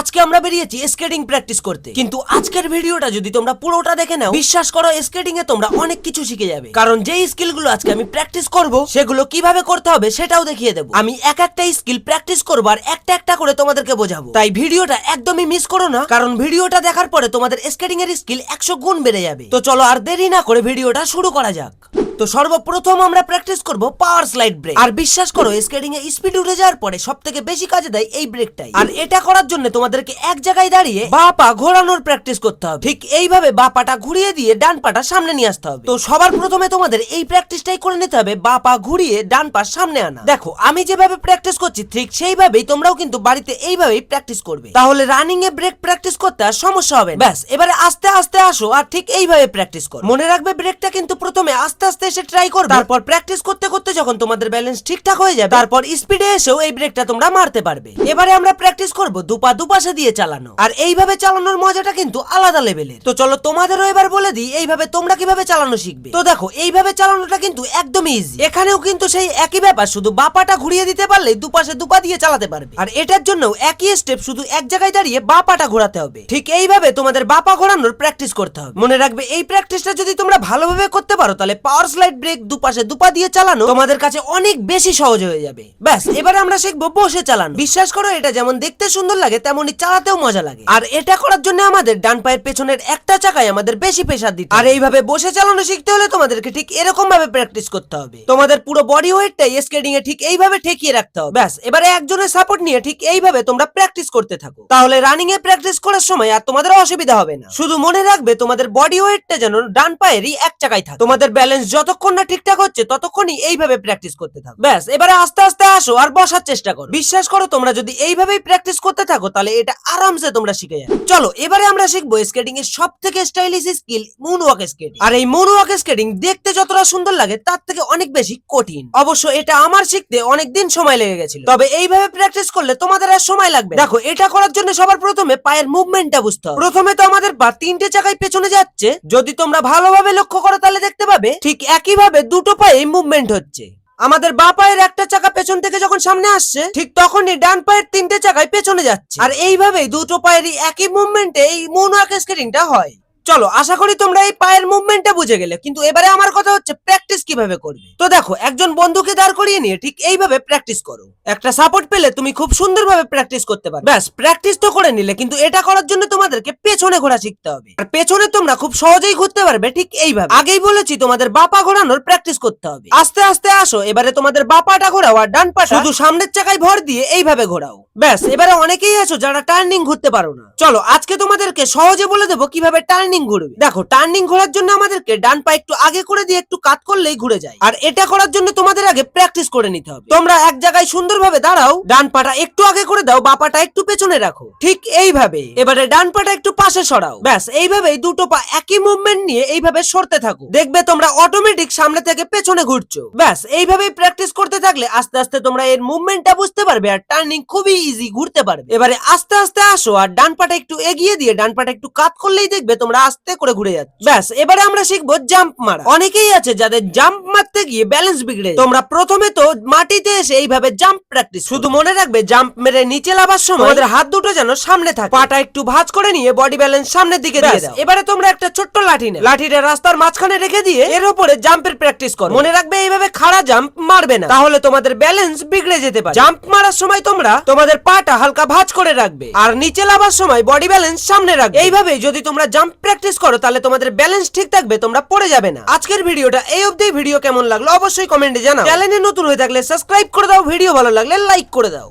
আজকে আমরা বেরিয়েছি স্কেটিং প্র্যাকটিস করতে। কিন্তু আজকের ভিডিওটা যদি তোমরা পুরোটা দেখে নাও, বিশ্বাস করো স্কেটিং এ তোমরা অনেক কিছু শিখে যাবে। কারণ যেই স্কিলগুলো আজকে আমি প্র্যাকটিস করব, সেগুলো কীভাবে করতে হবে সেটাও দেখিয়ে দেবো। আমি এক একটা স্কিল প্র্যাকটিস করব আর একটা একটা করে তোমাদেরকে বোঝাবো। তাই ভিডিওটা একদমই মিস করো না, কারণ ভিডিওটা দেখার পরে তোমাদের স্কেটিং এর স্কিল একশো গুণ বেড়ে যাবে। তো চলো আর দেরি না করে ভিডিওটা শুরু করা যাক। তো সর্বপ্রথম আমরা প্র্যাকটিস করব পাওয়ার স্লাইড ব্রেক আর বিশ্বাস করো স্কেটিং এ স্পিড উঠে যাওয়ার পরে সব থেকে বেশি কাজে দেয় এই ব্রেকটাই আর এটা করার জন্য তোমাদেরকে এক জায়গায় দাঁড়িয়ে বা পা ঘোরানোর প্র্যাকটিস করতে হবে। ঠিক এইভাবে বা পাটা ঘুরিয়ে দিয়ে ডান পাটা সামনে নিয়ে আসতে হবে। তো সবার প্রথমে তোমাদের এই প্র্যাকটিসটাই করে নিতে হবে, বা পা ঘুরিয়ে ডান পা সামনে আনা। দেখো, আমি যেভাবে প্র্যাকটিস করছি, ঠিক সেইভাবেই তোমরাও কিন্তু বাড়িতে এইভাবেই প্র্যাকটিস করবে। তাহলে রানিং এ ব্রেক প্র্যাকটিস করতে আর সমস্যা হবে। ব্যাস, এবারে আস্তে আস্তে আসো আর ঠিক এইভাবে প্র্যাকটিস করো। মনে রাখবে ব্রেকটা কিন্তু প্রথমে আস্তে আস্তে এসে ট্রাই করবে। তারপর প্র্যাকটিস করতে করতে যখন তোমাদের ব্যালেন্স ঠিকঠাক হয়ে যাবে, তারপর স্পিডে এসেও এই ব্রেকটা তোমরা মারতে পারবে। এবারে আমরা প্র্যাকটিস করব দুপা দুপাশে দিয়ে চালানো। আর এইভাবে চালানোর মজাটা কিন্তু আলাদা লেভেলের তো চলো তোমাদেরও এবার বলে দিই, এইভাবে তোমরা কীভাবে চালানো শিখবে? তো দেখো, এইভাবে চালানোটা কিন্তু একদম ইজি এখানেও কিন্তু সেই একই ব্যাপার, শুধু বাপাটা ঘুরিয়ে দিতে পারলে দুপাশে দুপা দিয়ে চালাতে পারবে। আর এটার জন্য একই স্টেপ শুধু এক জায়গায় দাঁড়িয়ে বাপাটা ঘোরাতে হবে। ঠিক এইভাবে তোমাদের বাপা ঘোরানোর প্র্যাকটিস করতে হবে। মনে রাখবে, এই প্র্যাকটিসটা যদি তোমরা ভালোভাবে করতে পারো, তাহলে পাওয়ার স্লাইড ব্রেক দুপাশে দুপা দিয়ে চালানো তোমাদের কাছে অনেক বেশি সহজ হয়ে যাবে। ব্যাস, এবারে আমরা শিখব বসে চালানো। বিশ্বাস করো, এটা যেমন দেখতে সুন্দর লাগে তেমনি চালাতেও মজা লাগে। আর এটা করার জন্য আমাদের ডান পায়ের পেছনের একটা চাকায় আমাদের বেশি প্রেসার দিতে আর এইভাবে বসে চালানো শিখতে হলে তোমাদেরকে ঠিক এরকম ভাবে প্র্যাকটিস করতে হবে। তোমাদের পুরো বডি ওয়েটটাই স্কেটিং এ ঠিক এইভাবে ঠেকিয়ে রাখতে হবে। ব্যাস, এবারে একজনের সাপোর্ট নিয়ে ঠিক এইভাবে তোমরা প্র্যাকটিস করতে থাকো। তাহলে রানিং এ প্র্যাকটিস করার সময় আর তোমাদের অসুবিধা হবে না। শুধু মনে রাখবে, তোমাদের বডি ওয়েটটা যেন ডান পায়েরই এক চাকায় থাকে। তোমাদের ব্যালেন্স যতক্ষণ না ঠিকঠাক হচ্ছে, ততক্ষণই এইভাবে প্র্যাকটিস করতে থাকো। ব্যাস, এবারে আস্তে আস্তে আসো আর বসার চেষ্টা করো। বিশ্বাস করো, তোমরা যদি এইভাবেই প্র্যাকটিস করতে থাকো, তাহলে এটা আরামসে তোমরা শিখে যাবে। চলো, এবারে আমরা শিখব স্কেটিং এর সব থেকে stylish skill moon walk skating আর এই মুন ওয়াক স্কেটিং দেখতে যতটা সুন্দর লাগে, তার থেকে অনেক বেশি কঠিন। অবশ্য এটা আমার শিখতে অনেক দিন সময় লেগে গেছিল। তবে এইভাবে প্র্যাকটিস করলে তোমাদের আর সময় লাগবে দেখো, এটা করার জন্য সবার প্রথমে পায়ের মুভমেন্টটা বুঝতে হবে। প্রথমে তো আমাদের পা তিনটে চাকায় পেছনে যাচ্ছে। যদি তোমরা ভালোভাবে লক্ষ্য করো, তাহলে দেখতে পাবে, ঠিক একইভাবে দুটো পায়ে মুভমেন্ট হচ্ছে। আমাদের বা পায়ের একটা চাকা পেছন থেকে যখন সামনে আসছে, ঠিক তখনই ডান পায়ের তিনটে চাকায় পেছনে যাচ্ছে। আর এইভাবেই দুটো পায়েরই একই মুভমেন্টে এই মোনো হয়। চলো, আশা করি তোমরা এই পায়ের মুভমেন্টটা বুঝে গেলে। কিন্তু এবারে আমার কথা হচ্ছে প্র্যাকটিস কীভাবে করবে? তো দেখো, একজন বন্ধুকে দাঁড় করিয়ে নিয়ে ঠিক এইভাবে প্র্যাকটিস করো। একটা সাপোর্ট পেলে তুমি খুব সুন্দরভাবে প্র্যাকটিস করতে পারবে। ব্যাস প্র্যাকটিস তো করে নিলে, কিন্তু এটা করার জন্য তোমাদেরকে পেছনে ঘোরা শিখতে হবে। আর পেছনে তোমরা খুব সহজেই ঘুরতে পারবে ঠিক এইভাবে। আগেই বলেছি, তোমাদের বাপা ঘোরানোর প্র্যাকটিস করতে হবে। আস্তে আস্তে আসো, এবারে তোমাদের বাপাটা ঘোরাও আর ডান পাটা শুধু সামনের চাকায় ভর দিয়ে এইভাবে ঘোরাও। ব্যাস, এবারে অনেকেই আছো যারা টার্নিং ঘুরতে পারো না। চলো, আজকে তোমাদেরকে সহজে বলে দেবো কীভাবে টার্নিং ঘুরবে। দেখো টার্নিং ঘোরার জন্য আমাদেরকে ডান পা একটু আগে করে দিয়ে একটু কাত করলেই ঘুরে যায়। আর এটা করার জন্য তোমাদের আগে প্র্যাকটিস করে নিতে হবে। তোমরা এক জায়গায় সুন্দরভাবে দাঁড়াও, ডান পাটা একটু আগে করে দাও, বা পাটা একটু পেছনে রাখো। ঠিক এইভাবে। এবারে ডান পাটা একটু পাশে সরাও। ব্যাস, এইভাবেই দুটো পা একই মুভমেন্ট নিয়ে এইভাবে সরতে থাকো। দেখবে তোমরা অটোমেটিক সামনে থেকে পেছনে ঘুরছো। ব্যাস, এইভাবেই প্র্যাকটিস করতে থাকলে আস্তে আস্তে তোমরা এর মুভমেন্টটা বুঝতে পারবে আর টার্নিং খুবই ইজি ঘুরতে পারবে। এবারে আস্তে আস্তে আসো আর ডান পাটা একটু এগিয়ে দিয়ে, ডান পাটা একটু কাত করলেই দেখবে তোমরা আস্তে করে ঘুরে যাচ্ছে। ব্যাস এবারে আমরা শিখব জাম্প মারা। অনেকেই আছে যাদের জাম্প মারতে গিয়ে ব্যালেন্স বিগড়ে তোমরা প্রথমে তো মাটিতে এসে এইভাবে জাম্প প্র্যাকটিস শুধু মনে রাখবে জাম্প মেরে নিচে লাভার সময় তোমাদের হাত দুটো যেন সামনে থাকে। পাটা একটু ভাঁজ করে নিয়ে বডি ব্যালেন্স সামনের দিকে দিয়ে দাও। এবারে তোমরা একটা ছোট্ট লাঠি নাও লাঠিটা রাস্তার মাঝখানে রেখে দিয়ে এর উপরে জাম্পের প্র্যাকটিস করো। মনে রাখবে এইভাবে খাড়া জাম্প মারবে না। তাহলে তোমাদের ব্যালেন্স বিগড়ে যেতে পারে। জাম্প মারার সময় তোমরা তোমাদের পাটা হালকা ভাঁজ করে রাখবে। আর নিচে লাভার সময় বডি ব্যালেন্স সামনে রাখবে। এইভাবে যদি তোমরা জাম্প প্র্যাকটিস করো, তাহলে তোমাদের ব্যালেন্স ঠিক থাকবে, তোমরা পড়ে যাবে না। আজকের ভিডিওটা এই অবধি। ভিডিও কেমন লাগল অবশ্যই কমেন্টে জানাও। চ্যানেলে নতুন হয়ে থাকলে সাবস্ক্রাইব করে দাও ভিডিও ভালো লাগলে লাইক করে দাও।